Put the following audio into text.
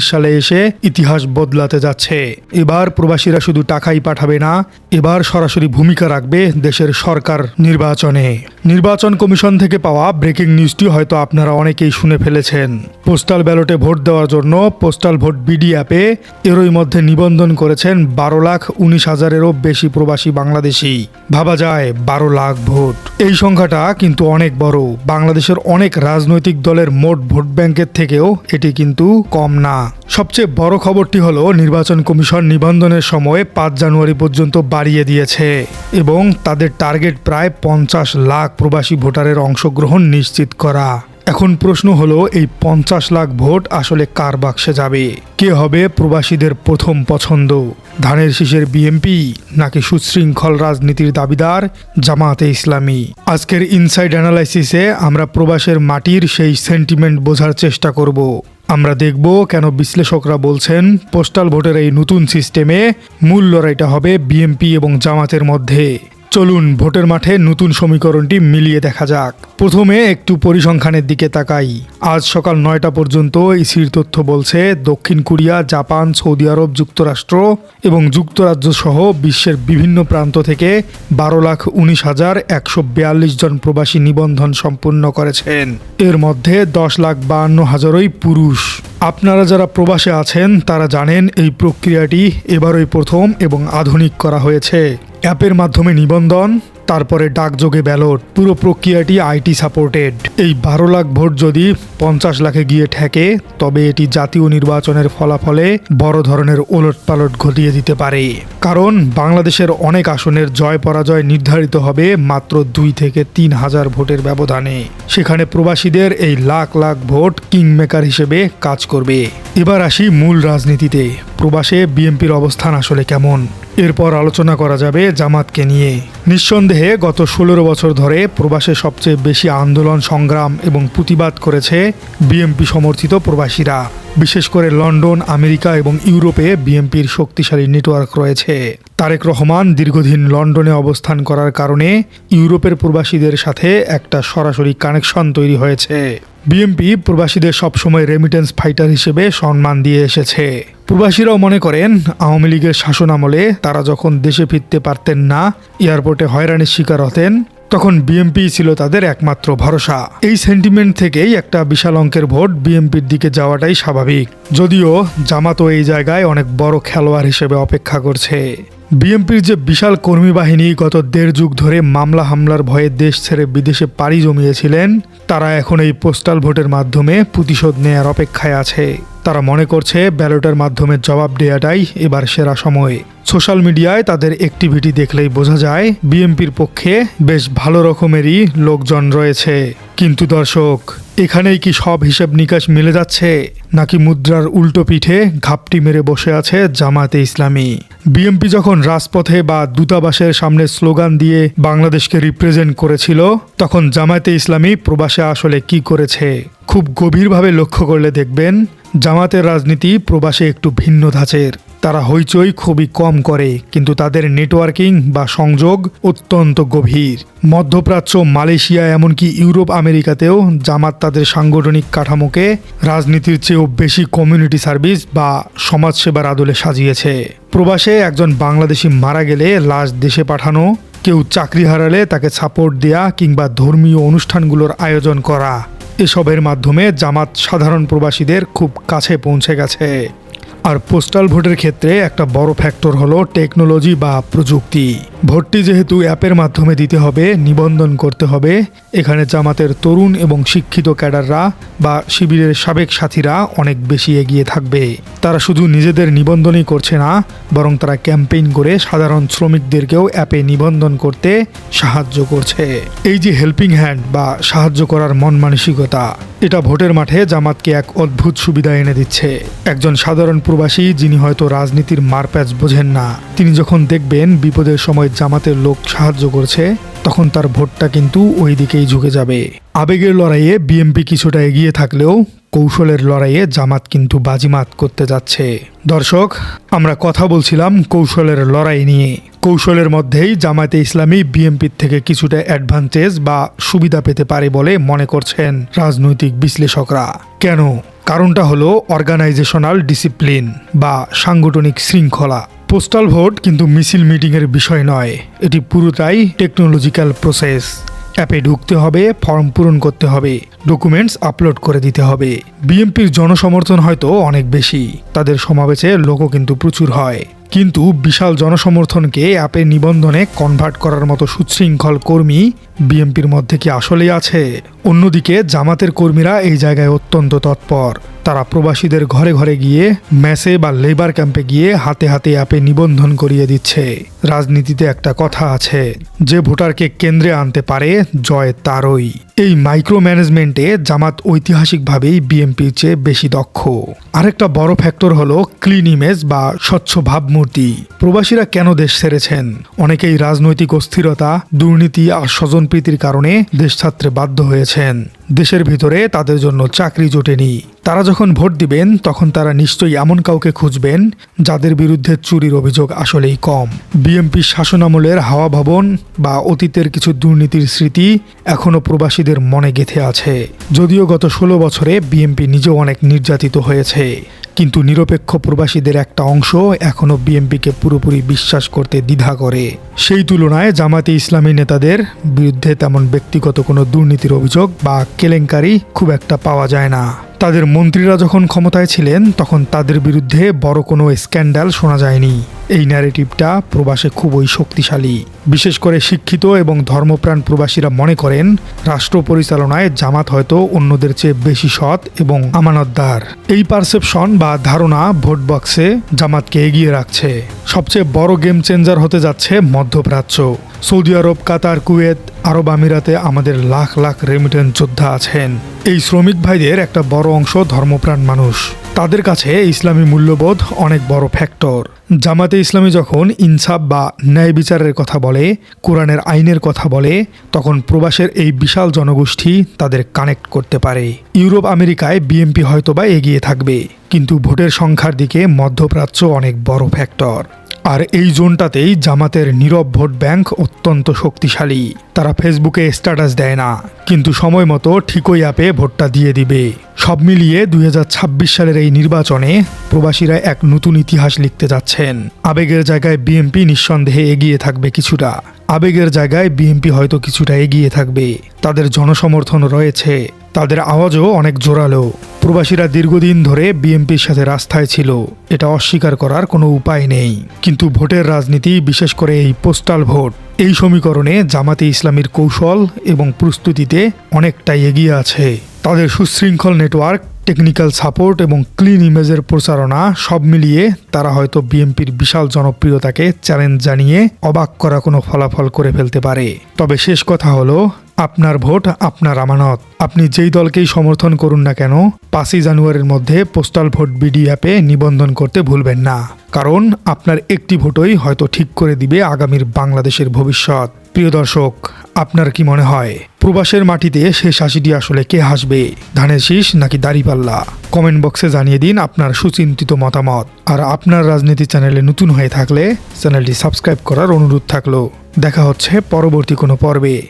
সালে এসে ইতিহাস বদলাতে যাচ্ছে। এবার প্রবাসীরা শুধু টাকাই পাঠাবে না, এবার সরাসরি ভূমিকা রাখবে দেশের সরকার নির্বাচনে। নির্বাচন কমিশন থেকে পাওয়া ব্রেকিং নিউজটি হয়তো আপনারা অনেকেই শুনে ফেলেছেন। পোস্টাল ব্যালটে ভোট দেওয়ার জন্য পোস্টাল ভোট বিডি অ্যাপে এরই মধ্যে নিবন্ধন করেছেন বারো লাখ উনিশ হাজারেরও বেশি প্রবাসী বাংলাদেশি। ভাবা যায় বারো লাখ ভোট। এই সংখ্যাটা কিন্তু অনেক বড়। বাংলাদেশের অনেক রাজনৈতিক দলের মোট ভোট ব্যাংকের থেকেও এটি কিন্তু কম না। সবচেয়ে বড় খবরটি হলো, নির্বাচন কমিশন নিবন্ধনের সময় পাঁচ জানুয়ারি পর্যন্ত বাড়িয়ে দিয়েছে এবং তাদের টার্গেট প্রায় পঞ্চাশ লাখ প্রবাসী ভোটারের অংশগ্রহণ নিশ্চিত করা। এখন প্রশ্ন হলো, এই পঞ্চাশ লাখ ভোট আসলে কার বাক্সে যাবে? কে হবে প্রবাসীদের প্রথম পছন্দ? ধানের শীষের বিএমপি নাকি সুশৃঙ্খল রাজনীতির দাবিদার জামাতে ইসলামী? আজকের ইনসাইড অ্যানালাইসিসে আমরা প্রবাসের মাটির সেই সেন্টিমেন্ট বোঝার চেষ্টা করব। আমরা দেখব কেন বিশ্লেষকরা বলছেন পোস্টাল ভোটের এই নতুন সিস্টেমে মূল লড়াইটা হবে বিএমপি এবং জামাতের মধ্যে। চলুন, ভোটের মাঠে নতুন সমীকরণটি মিলিয়ে দেখা যাক। প্রথমে একটু পরিসংখ্যানের দিকে তাকাই। আজ সকাল নয়টা পর্যন্ত ইসির তথ্য বলছে, দক্ষিণ কোরিয়া, জাপান, সৌদি আরব, যুক্তরাষ্ট্র এবং যুক্তরাজ্য সহ বিশ্বের বিভিন্ন প্রান্ত থেকে বারো লাখ উনিশ হাজার একশো বিয়াল্লিশ জন প্রবাসী নিবন্ধন সম্পূর্ণ করেছেন। এর মধ্যে দশ লাখ বাহান্ন হাজারই পুরুষ। আপনারা যারা প্রবাসে আছেন, তারা জানেন এই প্রক্রিয়াটি এবারই প্রথম এবং আধুনিক করা হয়েছে। অ্যাপের মাধ্যমে নিবন্ধন, তারপরে ডাকযোগে ব্যালট, পুরো প্রক্রিয়াটি আইটি সাপোর্টেড। এই বারো লাখ ভোট যদি পঞ্চাশ লাখে গিয়ে ঠেকে, তবে এটি জাতীয় নির্বাচনের ফলাফলে বড় ধরনের ওলট পালট ঘটিয়ে দিতে পারে। কারণ বাংলাদেশের অনেক আসনের জয় পরাজয় নির্ধারিত হবে মাত্র দুই থেকে তিন হাজার ভোটের ব্যবধানে। সেখানে প্রবাসীদের এই লাখ লাখ ভোট কিংমেকার হিসেবে কাজ করবে। এবার আসি মূল রাজনীতিতে। প্রবাসে বিএনপির অবস্থান আসলে কেমন? এরপর আলোচনা করা যাবে জামাতকে নিয়ে। নিঃসন্দেহে গত ষোলো বছর ধরে প্রবাসে সবচেয়ে বেশি আন্দোলন, সংগ্রাম এবং প্রতিবাদ করেছে বিএমপি সমর্থিত প্রবাসীরা। বিশেষ করে লন্ডন, আমেরিকা এবং ইউরোপে বিএমপির শক্তিশালী নেটওয়ার্ক রয়েছে। তারেক রহমান দীর্ঘদিন লন্ডনে অবস্থান করার কারণে ইউরোপের প্রবাসীদের সাথে একটা সরাসরি কানেকশন তৈরি হয়েছে। বিএমপি প্রবাসীদের সবসময় রেমিটেন্স ফাইটার হিসেবে সম্মান দিয়ে এসেছে। প্রবাসীরাও মনে করেন, আওয়ামী লীগের শাসন আমলে তারা যখন দেশে ফিরতে পারতেন না, এয়ারপোর্টে হয়রানির শিকার হতেন, তখন বিএমপি ছিল তাদের একমাত্র ভরসা। এই সেন্টিমেন্ট থেকেই একটা বিশাল অঙ্কের ভোট বিএমপির দিকে যাওয়াটাই স্বাভাবিক। যদিও জামাতও এই জায়গায় অনেক বড় খেলোয়াড় হিসেবে অপেক্ষা করছে। বিএমপির যে বিশাল কর্মী বাহিনী গত দেড় যুগ ধরে মামলা হামলার ভয়ে দেশ ছেড়ে বিদেশে পাড়ি জমিয়েছিলেন তারা এখন এই পোস্টাল ভোটের মাধ্যমে প্রতিশোধ নেয়ার অপেক্ষায় আছে। তারা মনে করছে ব্যালটের মাধ্যমে জবাব দেওয়াটাই এবার সেরা সময়। সোশ্যাল মিডিয়ায় তাদের অ্যাক্টিভিটি দেখলেই বোঝা যায় বিএমপির পক্ষে বেশ ভালো রকমেরই লোকজন রয়েছে। কিন্তু দর্শক, এখানেই কি সব হিসেব নিকাশ মিলে যাচ্ছে, নাকি মুদ্রার উল্টো পিঠে ঘাপটি মেরে বসে আছে জামাতে ইসলামী? বিএমপি যখন রাজপথে বা দূতাবাসের সামনে স্লোগান দিয়ে বাংলাদেশকে রিপ্রেজেন্ট করেছিল, তখন জামায়াতে ইসলামী প্রবাসে আসলে কি করেছে? খুব গভীরভাবে লক্ষ্য করলে দেখবেন জামাতের রাজনীতি প্রবাসে একটু ভিন্ন ধাঁচের। তারা হইচই খুবই কম করে, কিন্তু তাদের নেটওয়ার্কিং বা সংযোগ অত্যন্ত গভীর। মধ্যপ্রাচ্য, মালয়েশিয়া, এমনকি ইউরোপ, আমেরিকাতেও জামাত তাদের সাংগঠনিক কাঠামোকে রাজনীতির চেয়েও বেশি কমিউনিটি সার্ভিস বা সমাজসেবার আদলে সাজিয়েছে। প্রবাসে একজন বাংলাদেশি মারা গেলে লাশ দেশে পাঠানো, কেউ চাকরি হারালে তাকে সাপোর্ট দেয়া কিংবা ধর্মীয় অনুষ্ঠানগুলোর আয়োজন করা, এসবের মাধ্যমে জামাত সাধারণ প্রবাসীদের খুব কাছে পৌঁছে গেছে। আর পোস্টাল ভোটের ক্ষেত্রে একটা বড় ফ্যাক্টর হলো টেকনোলজি বা প্রযুক্তি। ভোটটি যেহেতু অ্যাপের মাধ্যমে দিতে হবে, নিবন্ধন করতে হবে, এখানে জামাতের তরুণ এবং শিক্ষিত ক্যাডাররা বা শিবিরের সাবেক সাথীরা অনেক বেশি এগিয়ে থাকবে। তারা শুধু নিজেদের নিবন্ধনই করছে না, বরং তারা ক্যাম্পেইন করে সাধারণ শ্রমিকদেরকেও অ্যাপে নিবন্ধন করতে সাহায্য করছে। এই যে হেল্পিং হ্যান্ড বা সাহায্য করার মন মানসিকতা এটা ভোটের মাঠে জামাতকে এক অদ্ভুত সুবিধা এনে দিচ্ছে। একজন সাধারণ প্রবাসী, যিনি হয়তো রাজনীতির মারপ্যাচ বোঝেন না, তিনি যখন দেখবেন বিপদের সময় জামাতের লোক সাহায্য করছে, তখন তার ভোটটা কিন্তু ওই দিকেই ঝুঁকে যাবে। আবেগের লড়াইয়ে বিএমপি কিছুটা এগিয়ে থাকলেও কৌশলের লড়াইয়ে জামাত কিন্তু বাজিমাত করতে যাচ্ছে। দর্শক, আমরা কথা বলছিলাম কৌশলের লড়াই নিয়ে। কৌশলের মধ্যেই জামায়াতে ইসলামী বিএনপির থেকে কিছুটা অ্যাডভান্টেজ বা সুবিধা পেতে পারে বলে মনে করছেন রাজনৈতিক বিশ্লেষকরা। কেন? কারণটা হলো অর্গানাইজেশনাল ডিসিপ্লিন বা সাংগঠনিক শৃঙ্খলা। পোস্টাল ভোট কিন্তু মিছিল মিটিংয়ের বিষয় নয়, এটি পুরোটাই টেকনোলজিক্যাল প্রসেস। অ্যাপে ঢুকতে হবে, ফর্ম পূরণ করতে হবে। ডকুমেন্টস আপলোড করে দিতে হবে। বিএনপির জনসমর্থন হয়তো অনেক বেশি। তাদের সমাবেশে লোকও কিন্তু প্রচুর হয়। কিন্তু বিশাল জনসমর্থনকে অ্যাপে নিবন্ধনে কনভার্ট করার মতো সুশৃঙ্খল কর্মী বিএনপির মধ্যে কি আসলেই আছে? অন্যদিকে জামাতের কর্মীরা এই জায়গায় অত্যন্ত তৎপর। তারা প্রবাসীদের ঘরে ঘরে গিয়ে ম্যাসে বা লেবার ক্যাম্পে গিয়ে হাতে হাতে অ্যাপে নিবন্ধন করিয়ে দিচ্ছে। রাজনীতিতে একটা কথা আছে, যে ভোটারকে কেন্দ্রে আনতে পারে জয় তারই। এই মাইক্রো ম্যানেজমেন্টে জামাত ঐতিহাসিকভাবেই বিএনপির চেয়ে বেশি দক্ষ। আরেকটা বড় ফ্যাক্টর হলো ক্লিন ইমেজ বা স্বচ্ছ ভাবমূর্তি। প্রবাসীরা কেন দেশ ছেড়েছেন? অনেকেই রাজনৈতিক অস্থিরতা, দুর্নীতি আর স্বজনপ্রীতির কারণে দেশ ছাত্রে বাধ্য হয়েছেন। দেশের ভিতরে তাদের জন্য চাকরি জোটেনি। তারা যখন ভোট দিবেন, তখন তারা নিশ্চয়ই এমন কাউকে খুঁজবেন যাদের বিরুদ্ধে চুরির অভিযোগ আসলেই কম। বিএমপি শাসনামলের হাওয়া ভবন বা অতীতের কিছু দুর্নীতির স্মৃতি এখনও প্রবাসীদের মনে গেঁথে আছে। যদিও গত ষোলো বছরে বিএমপি নিজেও অনেক নির্যাতিত হয়েছে। কিন্তু নিরপেক্ষ প্রবাসীদের একটা অংশ এখনও বিএনপিকে পুরোপুরি বিশ্বাস করতে দ্বিধা করে। সেই তুলনায় জামাতে ইসলামী নেতাদের বিরুদ্ধে তেমন ব্যক্তিগত কোনো দুর্নীতির অভিযোগ বা কেলেঙ্কারি খুব একটা পাওয়া যায় না। তাদের মন্ত্রীরা যখন ক্ষমতায় ছিলেন, তখন তাদের বিরুদ্ধে বড় কোনো স্ক্যান্ডাল শোনা যায়নি। এই ন্যারেটিভটা প্রবাসে খুবই শক্তিশালী। বিশেষ করে শিক্ষিত এবং ধর্মপ্রাণ প্রবাসীরা মনে করেন, রাষ্ট্র পরিচালনায় জামাত হয়তো অন্যদের চেয়ে বেশি সৎ এবং আমানতদার। এই পারসেপশন বা ধারণা ভোট বক্সে জামাতকে এগিয়ে রাখছে। সবচেয়ে বড় গেম চেঞ্জার হতে যাচ্ছে মধ্যপ্রাচ্য। সৌদি আরব, কাতার, কুয়েত, আরব আমিরাতে আমাদের লাখ লাখ রেমিটেন্স যোদ্ধা আছেন। এই শ্রমিক ভাইদের একটা বড় অংশ ধর্মপ্রাণ মানুষ। তাদের কাছে ইসলামী মূল্যবোধ অনেক বড় ফ্যাক্টর। জামাতে ইসলামী যখন ইনসাফ বা ন্যায় বিচারের কথা বলে, কোরআনের আইনের কথা বলে, তখন প্রবাসের এই বিশাল জনগোষ্ঠী তাদের কানেক্ট করতে পারে। ইউরোপ, আমেরিকায় বিএমপি হয়তোবা এগিয়ে থাকবে, কিন্তু ভোটের সংখ্যার দিকে মধ্যপ্রাচ্য অনেক বড় ফ্যাক্টর। আর এই জোনটাতেই জামাতের নীরব ভোট ব্যাংক অত্যন্ত শক্তিশালী। তারা ফেসবুকে স্ট্যাটাস দেয় না, কিন্তু সময় মতো ঠিকই অ্যাপে ভোটটা দিয়ে দিবে। সব মিলিয়ে দুই হাজার ছাব্বিশ সালের এই নির্বাচনে প্রবাসীরা এক নতুন ইতিহাস লিখতে যাচ্ছেন। আবেগের জায়গায় বিএনপি নিঃসন্দেহে এগিয়ে থাকবে কিছুটা। আবেগের জায়গায় বিএনপি হয়তো কিছুটা এগিয়ে থাকবে। তাদের জনসমর্থন রয়েছে। তাদের আওয়াজও অনেক জোরালো। প্রবাসীরা দীর্ঘদিন ধরে বিএনপির সাথে রাস্তায় ছিল। এটা অস্বীকার করার কোনো উপায় নেই। কিন্তু ভোটের রাজনীতি, বিশেষ করে এই পোস্টাল ভোট, এই সমীকরণে জামাতে ইসলামীর কৌশল এবং প্রস্তুতিতে অনেকটাই এগিয়ে আছে। তাদের সুশৃঙ্খল নেটওয়ার্ক টেকনিক্যাল সাপোর্ট এবং ক্লিন ইমেজের প্রচারণা সব মিলিয়ে তারা হয়তো বিএনপির বিশাল জনপ্রিয়তাকে চ্যালেঞ্জ জানিয়ে অবাক করা কোনো ফলাফল করে ফেলতে পারে। তবে শেষ কথা হলো, আপনার ভোট, আপনার আমানত। আপনি যেই দলকেই সমর্থন করুন না কেন, পাঁচই জানুয়ারির মধ্যে পোস্টাল ভোট বিডি অ্যাপে নিবন্ধন করতে ভুলবেন না। কারণ আপনার একটি ভোটই হয়তো ঠিক করে দিবে আগামীর বাংলাদেশের ভবিষ্যৎ। প্রিয় দর্শক আপনার কি মনে হয়? প্রবাসের মাটিতে শেষ হাসিটি আসলে কে হাসবে? ধানের শীষ নাকি দাড়িপাল্লা? কমেন্ট বক্সে জানিয়ে দিন আপনার সুচিন্তিত মতামত। আর আপনার রাজনীতি চ্যানেলে নতুন হয়ে থাকলে চ্যানেলটি সাবস্ক্রাইব করার অনুরোধ থাকল। দেখা হচ্ছে পরবর্তী কোনো পর্বে।